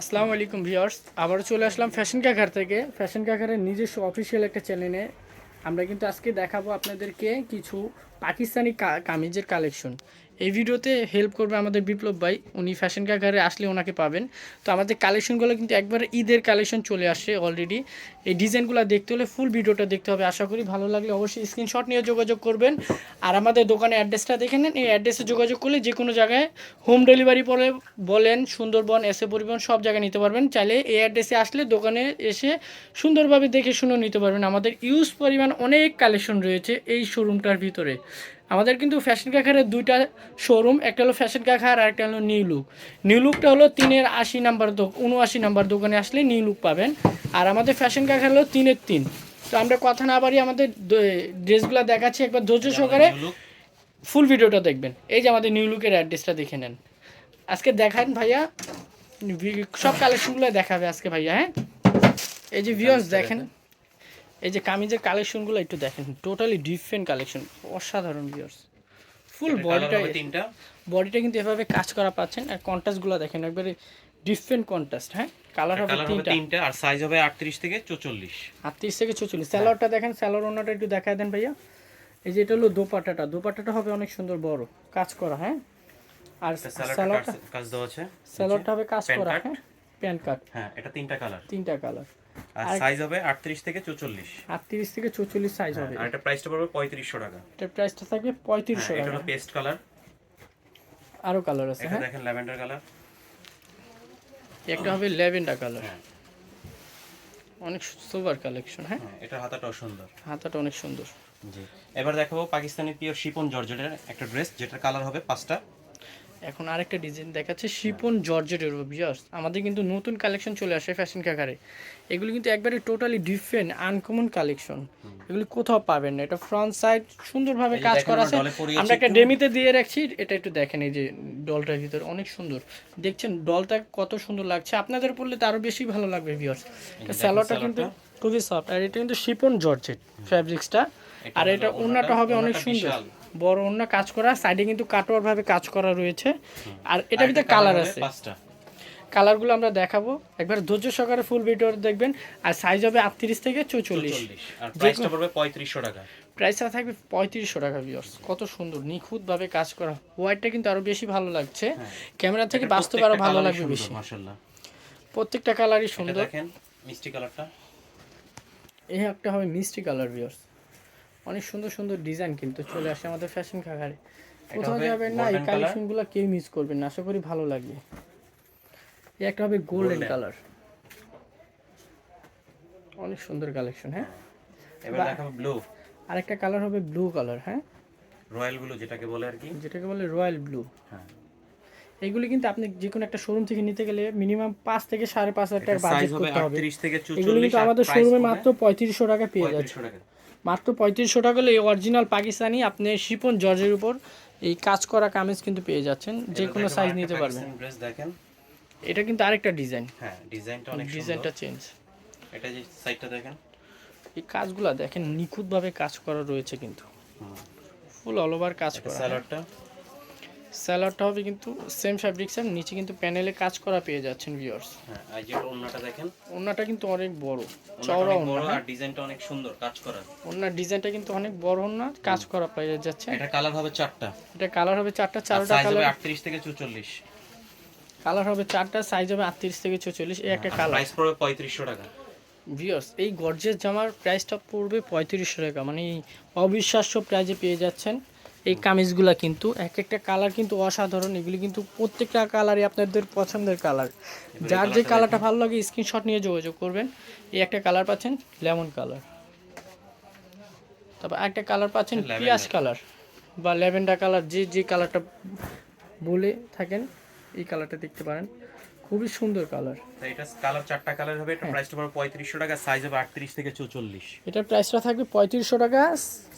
আসসালামু আলাইকুম ভিউয়ার্স, আবারও চলে আসলাম ফ্যাশন কাকার থেকে। ফ্যাশন কাকারের নিজস্ব অফিসিয়াল একটা চ্যানেলে আমরা কিন্তু আজকে দেখাবো আপনাদেরকে কিছু পাকিস্তানি কামিজের কালেকশন এই ভিডিওতে হেল্প করবে আমাদের বিপ্লব ভাই। উনি ফ্যাশন কাকারে আসলে ওনাকে পাবেন। তো আমাদের কালেকশনগুলো কিন্তু একবারে ঈদের কালেকশন চলে আসছে অলরেডি এই ডিজাইনগুলো দেখতে হলে ফুল ভিডিওটা দেখতে হবে। আশা করি ভালো লাগলে অবশ্যই স্ক্রিনশট নিয়ে যোগাযোগ করবেন। আর আমাদের দোকানের অ্যাড্রেসটা দেখে নেন। এই অ্যাড্রেসে যোগাযোগ করলে যে কোনো জায়গায় হোম ডেলিভারি পরে বলেন, সুন্দরবন এসে পরিবহন, সব জায়গায় নিতে পারবেন। চাইলে এই অ্যাড্রেসে আসলে দোকানে এসে সুন্দরভাবে দেখে শুনে নিতে পারবেন। আমাদের ইউজ পরিমাণ অনেক কালেকশন রয়েছে এই শোরুমটার ভিতরে। আমাদের কিন্তু ফ্যাশন কাখারের দুইটা শোরুম একটা হলো ফ্যাশন কাখার আর একটা হলো নিউ লুক নিউ লুকটা হলো তিনের আশি নাম্বার উনআশি নাম্বার দোকানে আসলে নিউ লুক পাবেন। আর আমাদের ফ্যাশন কাখার হলো তিনের তিন। তো আমরা কথা না বাড়ি আমাদের ড্রেসগুলো দেখাচ্ছি। একবার ধৈর্য সহকারে ফুল ভিডিওটা দেখবেন। এই যে আমাদের নিউ লুকের অ্যাড্রেসটা দেখে নেন। আজকে দেখান ভাইয়া। সব কালেকশনগুলো দেখাবে আজকে ভাইয়া হ্যাঁ? এই যে ভিউয়ার্স দেখেন। এই যে কামিজের কালেকশনগুলো একটু দেখেন। টোটালি ডিফারেন্ট কালেকশন অসাধারণ ভিউয়ার্স ফুল বডিটা তিনটা। বডিটা কিন্তু এভাবে কাজ করা পাচ্ছেন। আর কন্ট্রাস্টগুলো দেখেন একবারে ডিফারেন্ট কন্ট্রাস্ট হ্যাঁ? কালার হবে তিনটা। তিনটা আর সাইজ হবে আটত্রিশ থেকে চৌচল্লিশ। আটত্রিশ থেকে চৌচল্লিশ। স্যালোয়ারটা দেখেন স্যালোয়ার ওনাটা একটু দেখায় দেন ভাইয়া। এই যে এটা হলো দোপাটাটা দোপাটাটা হবে অনেক সুন্দর বড়। কাজ করা হ্যাঁ? আর স্যালোয়ারটা কাজ দেওয়া আছে? স্যালোয়ারটা হবে কাজ করা হ্যাঁ? প্যান্ট কাট হ্যাঁ এটা তিনটা কালার তিনটা কালার আর সাইজ হবে আটত্রিশ থেকে চৌচল্লিশ। আটত্রিশ থেকে চৌচল্লিশ সাইজ হবে। আর এটা প্রাইসটা পড়বে পঁয়ত্রিশশো টাকা। এটার প্রাইসটা থাকবে পঁয়ত্রিশশো হ্যাঁ, এটা হলো পেস্ট কালার আরও কালার আছে এটা হ্যাঁ? দেখেন ল্যাভেন্ডার কালার একটা হবে ল্যাভেন্ডার কালার হ্যাঁ। অনেক সুপার কালেকশন হ্যাঁ? হ্যাঁ এটা হাতাটাও সুন্দর। হাতাটা অনেক সুন্দর। জি। এবার দেখাবো পাকিস্তানি পিওর শিপন জর্জেটের একটা ড্রেস যেটার কালার হবে পাঁচটা। এখন আরেকটা ডিজাইন দেখাচ্ছে শিপন জর্জেটের বিয়ার্স আমাদের কিন্তু নতুন কালেকশন চলে আসে ফ্যাশন কাকারে এগুলো কিন্তু একবারে টোটালি ডিফারেন্ট আনকমন কালেকশন এগুলি কোথাও পাবেন না। এটা ফ্রন্ট সাইড সুন্দরভাবে কাজ করা আছে। আমরা একটা ডেমিতে দিয়ে রাখছি। এটা একটু দেখেন এই যে ডলটার ভিতরে অনেক সুন্দর। দেখছেন ডলটা কত সুন্দর লাগছে। আপনাদের পড়লে তো আরও বেশি ভালো লাগবে ভিউয়ার্স স্যালোয়ারটা কিন্তু খুবই সফট আর এটা কিন্তু শিপন জর্জেট ফ্যাব্রিক্সটা আর এটা ওড়নাটা হবে অনেক সুন্দর। বড় ওড়না কাজ করা সাইডে কিন্তু কাটোয়ার ভাবে কাজ করা রয়েছে। আর এটা ভিতরে কালার আছে। পাঁচটা। কালারগুলো আমরা দেখাবো। একবার ধৈর্য সহকারে ফুল ভিডিও দেখবেন। আর সাইজ হবে আটত্রিশ থেকে চৌচল্লিশ। চল্লিশ আর প্রাইসটা পড়বে পঁয়ত্রিশশো টাকা। প্রাইসটা থাকবে পঁয়ত্রিশশো টাকা ভিউয়ার্স কত সুন্দর নিখুঁতভাবে কাজ করা। হোয়াইটটা কিন্তু আরও বেশি ভালো লাগছে। ক্যামেরা থেকে বাস্তব আরও ভালো লাগবে বেশি। প্রত্যেকটা কালারই সুন্দর। দেখেন মিষ্টি কালারটা এই একটা হবে মিষ্টি কালার ভিউয়ার্স অনেক সুন্দর সুন্দর ডিজাইন কিন্তু চলে আসে আমাদের ফ্যাশন খাগারে। কোথাও যাবেন না এই। কালেকশনগুলো কেউ মিস করবেন না আশা করি ভালো লাগবে। এই একটা হবে গোল্ডেন কালার অনেক সুন্দর কালেকশন হ্যাঁ? এবার দেখাবো ব্লু আরেকটা কালার হবে ব্লু কালার হ্যাঁ? রয়্যাল ব্লু যেটাকে বলে আর কি। যেটাকে বলে রয়্যাল ব্লু হ্যাঁ। এইগুলি কিন্তু আপনি যে কোনো একটা শোরুম থেকে নিতে গেলে মিনিমাম পাঁচ থেকে সাড়ে পাঁচ হাজার টাকা বাজেট করতে হবে। 38 থেকে 44 এগুলো কিন্তু আমাদের শোরুমে মাত্র পঁয়ত্রিশশো টাকা পেয়ে যাচ্ছে। 3500 টাকা। মাত্র পঁয়ত্রিশশো টাকা হলে এই অরিজিনাল পাকিস্তানি আপনি শিপন জর্জের উপর এই কাজ করা কামিজ কিন্তু পেয়ে যাচ্ছেন। যে কোনো সাইজ নিতে পারবেন। দেখেন। এটা কিন্তু আরেকটা ডিজাইন হ্যাঁ ডিজাইনটা অনেক ডিজাইনটা চেঞ্জ এটা যে সাইডটা দেখেন। এই কাজগুলো দেখেন নিখুঁতভাবে কাজ করা রয়েছে কিন্তু। ফুল অল ওভার কাজ করা। স্যালাডটা স্যালাডটা হবে কিন্তু সেম ফ্যাব্রিক্সের নিচে কিন্তু প্যানেলে কাজ করা পেয়ে যাচ্ছেন ভিউয়ার্স হ্যাঁ আর যে ওন্নাটা দেখেন। ওনাটা কিন্তু অনেক বড় চওড়া অনেক ওনা বড় আর ডিজাইনটা অনেক সুন্দর কাজ করা। ওনার ডিজাইনটা কিন্তু অনেক বড় ওনা কাজ করা পেয়ে যাচ্ছে এটা কালার হবে চারটা। এটা কালার হবে চারটা চারটা সাইজ হবে কালার 38 থেকে 44 কালার হবে চারটা সাইজ হবে আটত্রিশ থেকে চৌচল্লিশ এই একটা কালার প্রাইস পড়বে 3500 টাকা। ভিউয়ার্স এই গর্জেস জামার প্রাইসটা পড়বে পঁয়ত্রিশশো টাকা মানে অবিশ্বাস্য প্রাইজে পেয়ে যাচ্ছেন। এই কামিজগুলা কিন্তু এক একটা কালার কিন্তু অসাধারণ। এগুলি কিন্তু প্রত্যেকটা কালারই আপনাদের পছন্দের কালার যার যে কালারটা ভালো লাগে স্ক্রিনশট নিয়ে যোগাযোগ করবেন। এই একটা কালার পাচ্ছেন লেমন কালার তারপর একটা কালার পাচ্ছেন। পিয়াজ কালার বা ল্যাভেন্ডার কালার যে যে কালারটা বলে থাকেন এই কালারটা দেখতে পারেন। খুবই সুন্দর কালার। এটা কালার চারটা কালার হবে হ্যাঁ। এটা প্রাইসটা পড়বে 3500 টাকা সাইজ হবে 38 থেকে 44 এটার প্রাইসটা থাকবে পঁয়ত্রিশশো টাকা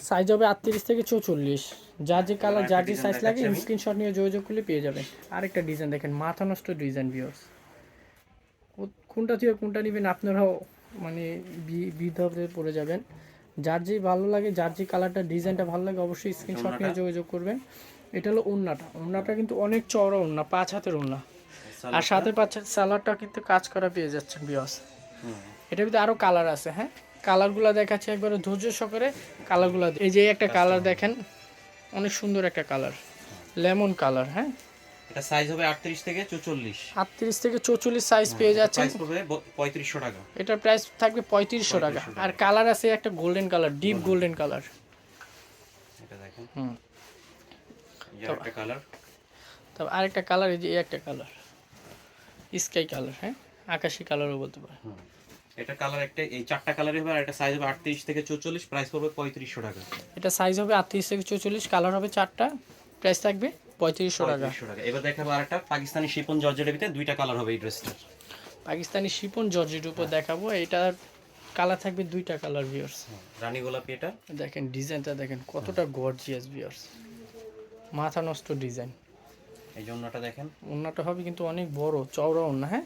সাইজ হবে আটত্রিশ থেকে চৌচল্লিশ। যার যে কালার যার যে সাইজ লাগে। স্ক্রিনশট নিয়ে যোগাযোগ করলে পেয়ে যাবেন। আরেকটা ডিজাইন দেখেন মাথা নষ্ট ডিজাইন ভিউয়ার্স কোনটা থেকে কোনটা নেবেন আপনারাও মানে বিধবে পড়ে যাবেন। যার যে ভালো লাগে যার যে কালারটা ডিজাইনটা ভালো লাগে অবশ্যই স্ক্রিনশট নিয়ে যোগাযোগ করবেন। এটা হলো ওন্নাটা ওন্নাটা কিন্তু অনেক চওড়া ওন্না পাঁচ হাতের ওন্না আর সাথে পাচ্ছেন সালাডটা কিন্তু কাজ করা পেয়ে যাচ্ছেন বিয়স। এটার ভিতরে আরও কালার আছে হ্যাঁ? কালারগুলো দেখাচ্ছে একবারে ধৈর্য সহকারে কালারগুলো এই যে একটা কালার দেখেন অনেক সুন্দর একটা কালার লেমন কালার হ্যাঁ? এটা সাইজ হবে আটত্রিশ থেকে চৌচল্লিশ। আটত্রিশ থেকে চৌচল্লিশ সাইজ পেয়ে যাচ্ছেন। প্রাইস পড়বে পঁয়ত্রিশশো টাকা। এটার প্রাইস থাকবে পঁয়ত্রিশশো টাকা। আর কালার আছে একটা golden colour deep golden colour এটা দেখেন। হুম। এই একটা কালার তারপর আরেকটা কালার এই যে এই একটা কালার স্কাই কালার হ্যাঁ? আকাশি কালারও বলতে পারে এটা কালার একটা এই চারটা কালারই হবে আর এটা সাইজ হবে আটত্রিশ থেকে চৌচল্লিশ প্রাইস পড়বে পঁয়ত্রিশশো টাকা। এটা সাইজ হবে আটত্রিশ থেকে চৌচল্লিশ কালার হবে চারটা প্রাইস থাকবে পঁয়ত্রিশশো টাকা। টাকা। এবার দেখাবো আর একটা পাকিস্তানি শিপন জর্জেটের ভিতরে দুইটা কালার হবে এই ড্রেসটার পাকিস্তানি শিপন জর্জের উপর দেখাবো এটার কালার থাকবে দুইটা কালার ভিউয়ার্স রানী গোলাপি এটা। দেখেন ডিজাইনটা দেখেন কতটা গর্জিয়াস ভিউয়ার্স মাথা নষ্ট ডিজাইন এই জন্যটা দেখেন। ওন্নাটা হবে কিন্তু অনেক বড় চওড়া ওন্না হ্যাঁ?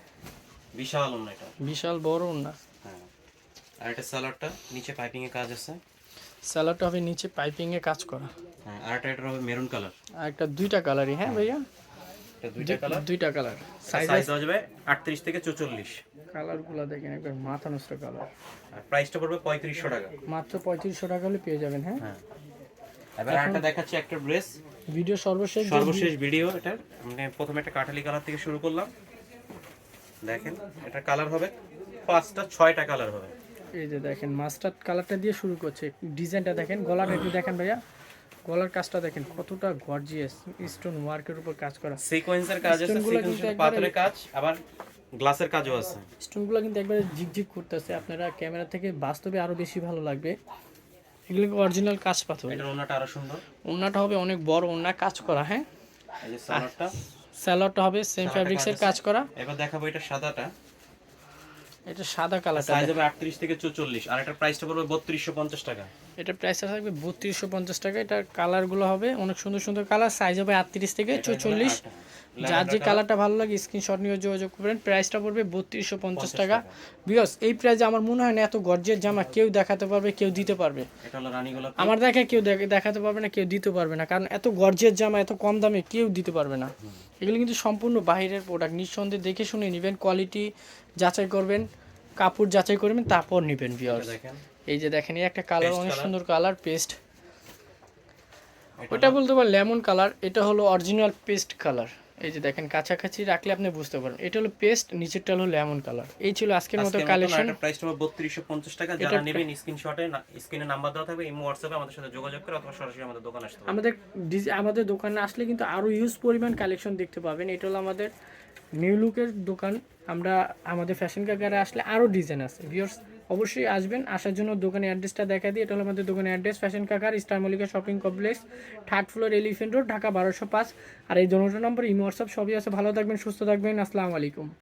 বিশাল অন্য এটা। বিশাল বড় ওন্না হ্যাঁ। আর এটা সালোয়ারটা নিচে পাইপিং এ কাজ আছে? স্যালাডটা হবে নিচে পাইপিংয়ে কাজ করা। হ্যাঁ আর একটা এটা হবে মেরুন কালার। আর একটা দুইটা কালারই হ্যাঁ ভাইয়া? এটা দুইটা কালার? দুইটা কালার। সাইজ দেওয়া যাবে আটত্রিশ থেকে চৌচল্লিশ। কালারগুলো দেখেন একবার মাথা নষ্ট কালার। আর প্রাইসটা পড়বে পঁয়ত্রিশশো টাকা। মাত্র পঁয়ত্রিশশো টাকা হলে পেয়ে যাবেন হ্যাঁ? হ্যাঁ। এবার একটা দেখাচ্ছি একটা ড্রেস। ভিডিও সর্বশেষ সর্বশেষ ভিডিও এটা মানে প্রথমে একটা কাঠালি কালার থেকে শুরু করলাম। দেখেন এটা কালার হবে পাঁচটা ছয়টা কালার হবে। এই যে দেখেন মাস্টার্ড কালারটা দিয়ে শুরু করছে। ডিজাইনটা দেখেন গলাটা একটু দেখেন ভাইয়া। গলার কাজটা দেখেন কতটা গর্জিয়াস স্টোন ওয়ার্কের উপর কাজ করা। সিকোয়েন্সের কাজ আছে সিকোয়েন্সের পাথরের কাজ আবার গ্লাসের কাজও আছে। স্টোনগুলো কিন্তু একবারে ঝিকঝিক করতেছে। আপনারা ক্যামেরা থেকে বাস্তবে আরও বেশি ভালো লাগবে। এগুলো অরিজিনাল কাজ পাথর। এটার ওনাটা আরও সুন্দর। ওন্নাটা হবে অনেক বড় ওন্না কাজ করা হ্যাঁ? এই যে সালোয়ারটা স্যালাডটা হবে সেম ফ্যাব্রিক্সের কাজ করা। এবার দেখাবো এটা সাদাটা। এটা সাদা কালারটা সাইজ হবে আটত্রিশ থেকে চৌচল্লিশ। আর এটার প্রাইসটা পড়বে বত্রিশশো পঞ্চাশ টাকা। এটা প্রাইসটা থাকবে বত্রিশশো পঞ্চাশ টাকা। এটা কালারগুলো হবে অনেক সুন্দর সুন্দর কালার সাইজ হবে আটত্রিশ থেকে চৌচল্লিশ। যার যে কালারটা ভালো লাগে স্ক্রিনশট নিয়ে যোগাযোগ করবেন। প্রাইসটা পড়বে বত্রিশশো পঞ্চাশ টাকা। বিকজ এই প্রাইসে আমার মনে হয় না এত গর্জের জামা কেউ দেখাতে পারবে কেউ দিতে পারবে। আমার দেখা কেউ দেখ- দেখাতে পারবে না কেউ দিতে পারবে না। কারণ এত গর্জের জামা এত কম দামে কেউ দিতে পারবে না। এগুলো কিন্তু সম্পূর্ণ বাইরের প্রোডাক্ট নিঃসন্দেহে দেখে শুনে নেবেন কোয়ালিটি যাচাই করবেন কাপড় যাচাই করবেন তারপর নেবেন দেখেন। এই যে দেখেন এই একটা কালার অনেক সুন্দর কালার পেস্ট ওটা বলতে পারেন লেমন কালার এটা হলো অরিজিনাল পেস্ট কালার এই যে দেখেন কাছাকাছি রাখলে আপনি বুঝতে পারেন এটা হলো পেস্ট নিচেরটা হলো লেমন কালার এই ছিল আজকের মতো কালেকশন প্রাইসটা হবে বত্রিশশো পঞ্চাশ টাকা। যারা নেবেন স্ক্রিনশটে স্ক্রিনে নাম্বার দেওয়া থাকবে ইমো হোয়াটসঅ্যাপে আমাদের সাথে যোগাযোগ করে অথবা সরাসরি আমাদের দোকানে আসতে পারবেন। আমাদের ডিজ- আমাদের দোকানে আসলে কিন্তু আরও ইউজ পরিমাণ কালেকশন দেখতে পাবেন। এটা হলো আমাদের নিউ লুকের দোকান। আমরা আমাদের ফ্যাশন কাকারে আসলে আরও ডিজাইন আছে। ভিউয়ার্স অবশ্যই আসবেন, আসার জন্য দোকানের অ্যাড্রেসটা দেখা দিই এটা হলো আমাদের দোকানের অ্যাড্রেস ফ্যাশন কাকার star Mallika shopping complex third floor elephant road Dhaka বারোশো পাঁচ। আর এই দোনোটা নম্বর ইমো হোয়াটসঅ্যাপ সবই আছে। ভালো থাকবেন, সুস্থ থাকবেন, আসসালামু আলাইকুম।